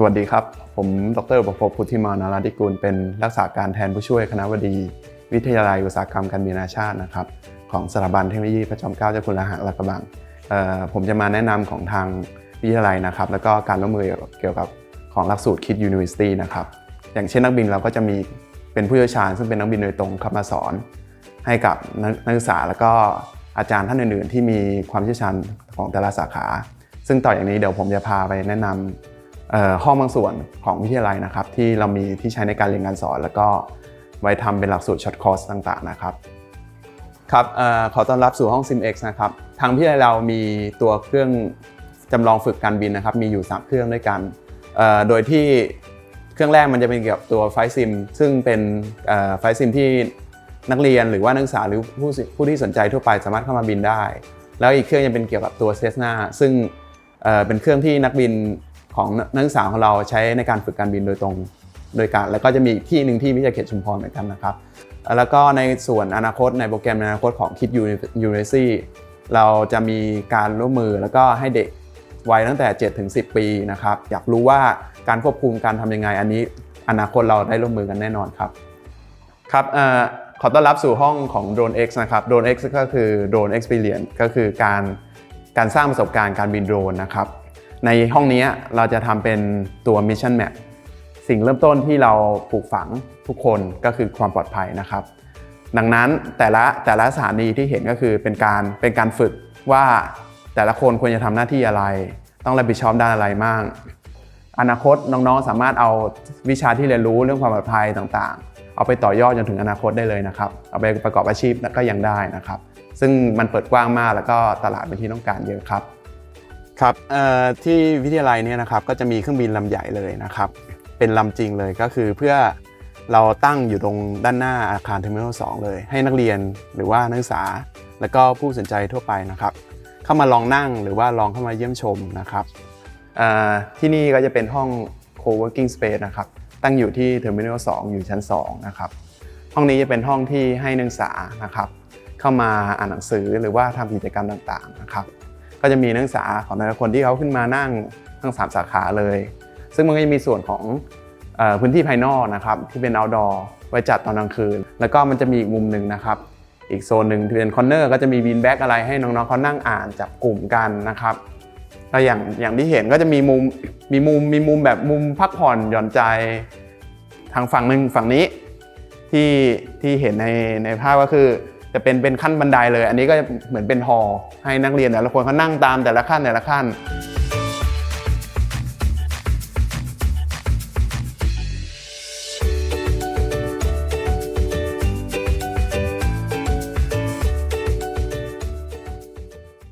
สวัสดีครับ ผม ดรประภพพุทธิมานาราธิกุล เป็นรักษาการแทนผู้ช่วยคณะบดี วิทยาลัยอุตสาหกรรมการบินนานาชาตินะครับ ของสถาบันเทคโนโลยีพระจอมเกล้าเจ้าคุณละหักลาดกระบังผมจะมาแนะนำของทางวิทยาลัยนะครับ แล้วก็การร่วมมือเกี่ยวกับของหลักสูตรคิด University นะครับ อย่างเช่นนักบินเราก็จะมีเป็นผู้เชี่ยวชาญซึ่งเป็นนักบินโดยตรงเข้ามาสอนให้กับนักศึกษาแล้วก็อาจารย์ท่านอื่น ๆ ที่มีความเชี่ยวชาญของแต่ละสาขา ซึ่งต่ออย่างนี้เดี๋ยวผมจะพาไปแนะนำเอ่อ ห้องบางส่วนของวิทยาลัยนะครับ ที่เรามีที่ใช้ในการเรียนการสอน แล้วก็ไว้ทำเป็นหลักสูตรช็อตคอร์สต่างๆนะครับครับออขอต้อนรับสู่ห้อง SimX นะครับทางวิทยาลัยเรามีตัวเครื่องจำลองฝึกการบินนะครับ มีอยู่ 3 เครื่องด้วยกัน โดยที่เครื่องแรกมันจะเป็นเกี่ยวกับตัวไฟซิมซึ่งเป็นไฟซิมที่นักเรียนหรือว่านักศึกษาหรือผู้ผู้ที่สนใจทั่วไปสามารถเข้ามาบินได้ แล้วอีกเครื่องจะเป็นเกี่ยวกับตัวเซสนาซึ่งเเป็นเครื่องที่นักบิน ของนักศึกษาของเราใช้ในการฝึกการบินโดยตรง โดยการแล้วก็จะมีที่หนึ่งที่วิทยาเขตชุมพรเหมือนกันนะครับ แล้วก็ในส่วนอนาคตในโปรแกรมในอนาคตของคิดยูนิซี่เราจะมีการร่วมมือแล้วก็ให้เด็กวัยตั้งแต่ 7 ถึง 10 ปีนะครับ อยากรู้ว่าการควบคุมการทำยังไง อันนี้อนาคตเราได้ร่วมมือกันแน่นอนครับ ครับออขอต้อนรับสู่ห้องของ Drone X นะครับ Drone X ก็คือ Drone Experience ก็คือการการสร้างประสบการณ์การบินโดรนนะครับ ในห้องนี้เราจะทำเป็นตัว Mission Map สิ่งเริ่มต้นที่เราปลูกฝังทุกคนก็คือความปลอดภัยนะครับ ดังนั้นแต่ละแต่ละสถานีที่เห็นก็คือเป็นการเป็นการฝึกว่าแต่ละคนควรจะทำหน้าที่อะไร ต้องรับผิดชอบด้านอะไรบ้างอนาคตน้องๆ สามารถเอาวิชาที่เรียนรู้เรื่องความปลอดภัยต่างๆ เอาไปต่อยอดจนถึงอนาคตได้เลยนะครับ เอาไปประกอบอาชีพก็ยังได้นะครับ ซึ่งมันเปิดกว้างมากแล้วก็ตลาดเป็นที่ต้องการเยอะครับ ครับที่วิทยาลัยเนี่ยนะครับก็จะมีเครื่องบินลำใหญ่เลยนะครับ เป็นลำจริงเลยก็คือเพื่อเราตั้งอยู่ตรงด้านหน้าอาคารเทอร์มินอล2เลย ให้นักเรียนหรือว่านักศึกษา แล้วก็ผู้สนใจทั่วไปนะครับ เข้ามาลองนั่งหรือว่าลองเข้ามาเยี่ยมชมนะครับที่นี่ก็จะเป็นห้อง co-working space นะครับ ตั้งอยู่ที่เทอร์มินอล2อยู่ชั้น 2 นะครับ ห้องนี้จะเป็นห้องที่ให้นักศึกษานะครับ เข้ามาอ่านหนังสือหรือว่าทำกิจกรรมต่างๆนะครับ ก็จะมีนักศึกษาของแต่ละคนที่เขาขึ้นมานั่งทั้ง 3 สาขาเลย ซึ่งมันก็จะมีส่วนของพื้นที่ภายนอกนะครับที่เป็น outdoor ไว้จัดตอนกลางคืน แล้วก็มันจะมีอีกมุมหนึ่งนะครับ อีกโซนหนึ่งที่เป็นคอนเนอร์ก็จะมีบีนแบ็กอะไรให้น้องๆเขานั่งอ่านจับกลุ่มกันนะครับแล้วอย่างอย่างที่เห็นก็จะมีมุมมีมุมมีมุมแบบมุมพักผ่อนหย่อนใจ ทางฝั่งหนึ่งฝั่งนี้ที่ที่เห็นในในภาพก็คือ จะเป็นเป็นขั้นบันไดเลย อันนี้ก็เหมือนเป็นฮอให้นักเรียนแต่ละคนเขานั่งตามแต่ละขั้นแต่ละขั้น